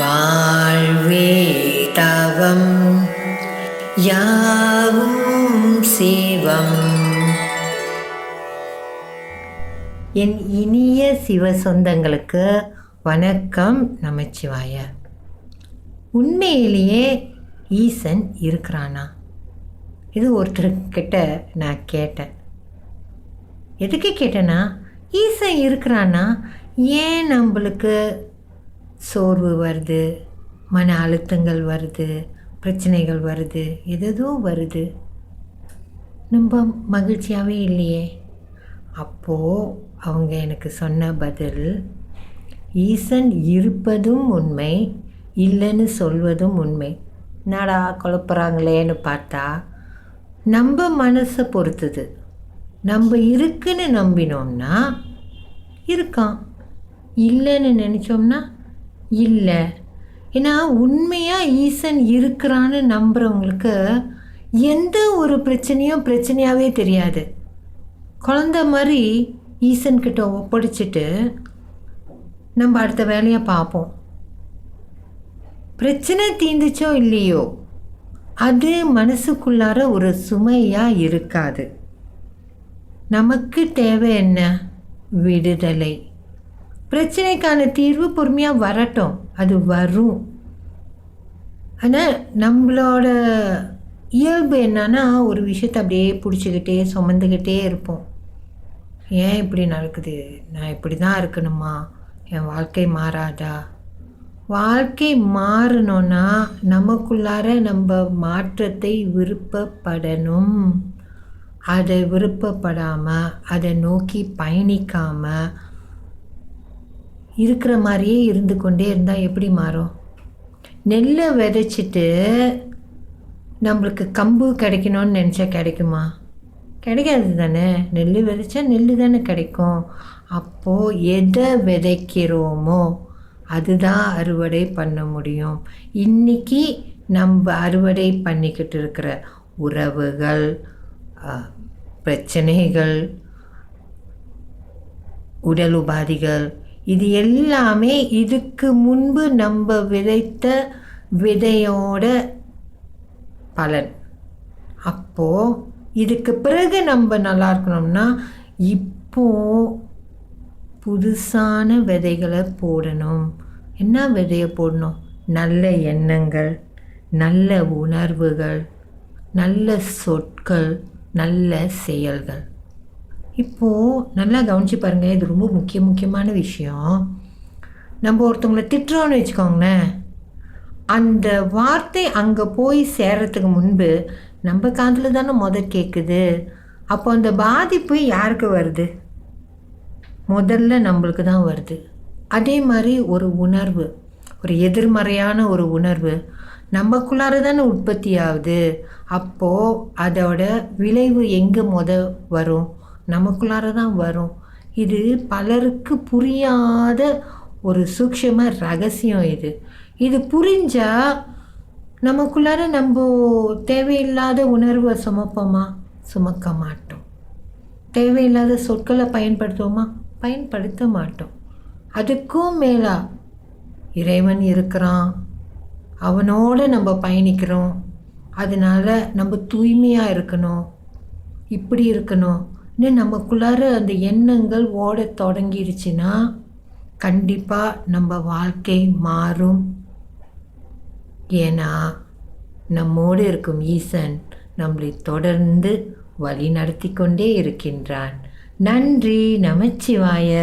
வாழ்வே தவம் யாவும் சிவம். என் இனிய சிவ சொந்தங்களுக்கு வணக்கம் நமச்சிவாய. உண்மையிலேயே ஈசன் இருக்கிறானா? இது ஒருத்தர்கிட்ட நான் கேட்டேன். எதுக்கு கேட்டேன்னா ஈசன் இருக்கிறான்னா ஏன் நம்மளுக்கு சோர்வு வருது மன அழுத்தங்கள் வருது பிரச்சனைகள் வருது எதோ வருது. நம்ம மகிழ்ச்சியாகவே இல்லையே? அப்போது அவங்க எனக்கு சொன்ன பதில் ஈசன் இருப்பதும் உண்மை இல்லைன்னு சொல்வதும் உண்மை. என்னடா குழப்புறாங்களேன்னு பார்த்தா நம்ம மனசை பொறுத்தது. நம்ம இருக்குன்னு நம்பினோம்னா இருக்கான். இல்லைன்னு நினச்சோம்னா இல்லை. ஏன்னா உண்மையாக ஈசன் இருக்கிறான்னு நம்புகிறவங்களுக்கு எந்த ஒரு பிரச்சனையும் பிரச்சனையாகவே தெரியாது. குழந்த மாதிரி ஈசன்கிட்ட ஒப்படைச்சிட்டு நம்ம அடுத்த வேலையை பார்ப்போம். பிரச்சனை தீந்துச்சோ இல்லையோ அது மனசுக்குள்ளார ஒரு சுமையாக இருக்காது. நமக்கு தேவை என்ன? விடுதலை. பிரச்சனைக்கான தீர்வு பொறுமையாக வரட்டும். அது வரும். ஆனால் நம்மளோட இயல்பு என்னன்னா ஒரு விஷயத்தை அப்படியே பிடிச்சிக்கிட்டே சுமந்துக்கிட்டே இருப்போம். ஏன் இப்படி நடக்குது? நான் இப்படி தான் இருக்கணுமா? என் வாழ்க்கை மாறாதா? வாழ்க்கை மாறணும்னா நமக்குள்ளார நம்ம மாற்றத்தை விருப்பப்படணும். அதை விருப்பப்படாமல் அதை நோக்கி பயணிக்காமல் இருக்கிற மாதிரியே இருந்து கொண்டே இருந்தால் எப்படி மாறும்? நெல்லை விதைச்சிட்டு நம்மளுக்கு கம்பு கிடைக்கணும்னு நினச்சா கிடைக்குமா? கிடைக்காது தானே. நெல் விதைச்சா நெல் தானே கிடைக்கும். அப்போது எதை விதைக்கிறோமோ அதுதான் அறுவடை பண்ண முடியும். இன்றைக்கி நம்ம அறுவடை பண்ணிக்கிட்டு இருக்கிற உறவுகள் பிரச்சனைகள் உடல் உபாதிகள் இது எல்லாமே இதுக்கு முன்பு நம்ம விதைத்த விதையோட பலன். அப்போது இதுக்கு பிறகு நம்ம நல்லா இருக்கணும்னா இப்போ புதுசான விதைகளை போடணும். என்ன விதையை போடணும்? நல்ல எண்ணங்கள் நல்ல உணர்வுகள் நல்ல சொற்கள் நல்ல செயல்கள். இப்போது நல்லா கவனித்து பாருங்கள் இது ரொம்ப முக்கிய முக்கியமான விஷயம். நம்ம ஒருத்தவங்களை திட்டுறோன்னு வச்சுக்கோங்களேன் அந்த வார்த்தை அங்கே போய் சேர்கிறதுக்கு முன்பு நம்ம காதில் தானே முதல் கேட்குது அப்போ அந்த பாதிப்பு யாருக்கு வருது? முதல்ல நம்மளுக்கு தான் வருது. அதே மாதிரி ஒரு உணர்வு ஒரு எதிர்மறையான ஒரு உணர்வு நமக்குள்ளார தானே உற்பத்தி ஆகுது. அப்போது அதோட விளைவு எங்கே முத வரும்? நமக்குள்ளார தான் வரும். இது பலருக்கு புரியாத ஒரு சூக்ஷம ரகசியம் இது. இது புரிஞ்சால் நமக்குள்ளார நம்ம தேவையில்லாத உணர்வை சுமப்போமா? சுமக்க மாட்டோம். தேவையில்லாத சொற்களை பயன்படுத்துவோமா? பயன்படுத்த மாட்டோம். அதுக்கும் மேலா இறைவன் இருக்கிறான். அவனோடு நம்ம பயணிக்கிறோம். அதனால் நம்ம தூய்மையாக இருக்கணும். இப்படி இருக்கணும். இன்னும் நமக்குள்ளார அந்த எண்ணங்கள் ஓட தொடங்கிருச்சுன்னா கண்டிப்பாக நம்ம வாழ்க்கை மாறும். ஏன்னா நம்மோடு இருக்கும் ஈசன் நம்மளை தொடர்ந்து வழி நடத்தி கொண்டே இருக்கின்றான். நன்றி நமச்சிவாய.